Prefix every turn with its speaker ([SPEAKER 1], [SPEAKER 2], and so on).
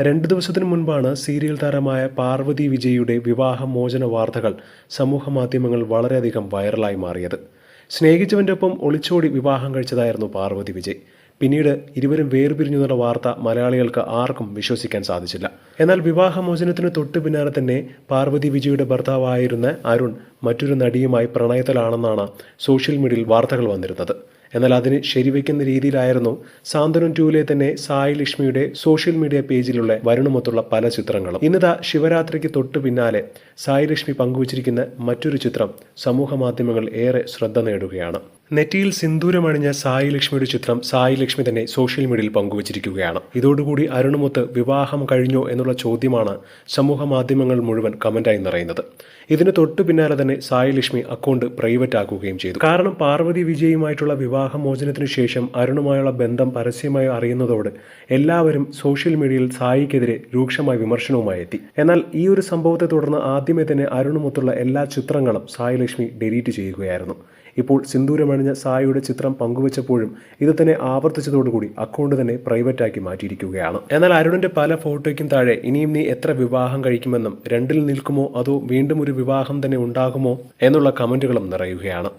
[SPEAKER 1] രണ്ടു ദിവസത്തിനു മുൻപാണ് സീരിയൽ താരമായ പാർവതി വിജയിയുടെ വിവാഹമോചന വാർത്തകൾ സമൂഹ മാധ്യമങ്ങൾ വളരെയധികം വൈറലായി മാറിയത്. സ്നേഹിച്ചവന്റെ ഒപ്പം ഒളിച്ചോടി വിവാഹം കഴിച്ചതായിരുന്നു പാർവതി വിജയ്. പിന്നീട് ഇരുവരും വേർപിരിഞ്ഞു വാർത്ത മലയാളികൾക്ക് ആർക്കും വിശ്വസിക്കാൻ സാധിച്ചില്ല. എന്നാൽ വിവാഹമോചനത്തിന് തൊട്ടു പിന്നാലെ തന്നെ പാർവതി വിജയുടെ ഭർത്താവായിരുന്ന അരുൺ മറ്റൊരു നടിയുമായി പ്രണയത്തിലാണെന്നാണ് സോഷ്യൽ മീഡിയയിൽ വാർത്തകൾ വന്നിരുന്നത്. എന്നാൽ അതിന് ശരിവെക്കുന്ന രീതിയിലായിരുന്നു സാന്ത്വനം ടൂലെ തന്നെ സായി ലക്ഷ്മിയുടെ സോഷ്യൽ മീഡിയ പേജിലുള്ള വരുണമൊത്തുള്ള പല ചിത്രങ്ങളും. ഇന്നതാ ശിവരാത്രിക്ക് തൊട്ടു പിന്നാലെ സായി ലക്ഷ്മി പങ്കുവച്ചിരിക്കുന്ന മറ്റൊരു ചിത്രം സമൂഹ മാധ്യമങ്ങൾ ഏറെ ശ്രദ്ധ നേടുകയാണ്. നെറ്റിയിൽ സിന്ദൂരമണിഞ്ഞ സായി ലക്ഷ്മിയുടെ ചിത്രം സായി ലക്ഷ്മി തന്നെ സോഷ്യൽ മീഡിയയിൽ പങ്കുവച്ചിരിക്കുകയാണ്. ഇതോടുകൂടി അരുണുമൊത്ത് വിവാഹം കഴിഞ്ഞോ എന്നുള്ള ചോദ്യമാണ് സമൂഹ മാധ്യമങ്ങൾ മുഴുവൻ കമന്റായി നിറയുന്നത്. ഇതിന് തൊട്ടു പിന്നാലെ തന്നെ സായി ലക്ഷ്മി അക്കൗണ്ട് പ്രൈവറ്റ് ആക്കുകയും ചെയ്തു. കാരണം പാർവതി വിജയുമായിട്ടുള്ള വിവാഹമോചനത്തിനു ശേഷം അരുണുമായുള്ള ബന്ധം പരസ്യമായി അറിയുന്നതോടെ എല്ലാവരും സോഷ്യൽ മീഡിയയിൽ സായിക്കെതിരെ രൂക്ഷമായ വിമർശനവുമായി എത്തി. എന്നാൽ ഈ ഒരു സംഭവത്തെ തുടർന്ന് ആദ്യമേ തന്നെ അരുണുമൊത്തുള്ള എല്ലാ ചിത്രങ്ങളും സായി ലക്ഷ്മി ഡിലീറ്റ് ചെയ്യുകയായിരുന്നു. ഇപ്പോൾ സിന്ദൂരമണിഞ്ഞ സായിയുടെ ചിത്രം പങ്കുവച്ചപ്പോഴും ഇത് തന്നെ ആവർത്തിച്ചതോടുകൂടി അക്കൗണ്ട് തന്നെ പ്രൈവറ്റാക്കി മാറ്റിയിരിക്കുകയാണ്. എന്നാൽ അരുണിന്റെ പല ഫോട്ടോയ്ക്കും താഴെ ഇനിയും നീ എത്ര വിവാഹം കഴിക്കുമെന്നും രണ്ടിൽ നിൽക്കുമോ അതോ വീണ്ടും ഒരു വിവാഹം തന്നെ ഉണ്ടാകുമോ എന്നുള്ള കമന്റുകളും നിറയുകയാണ്.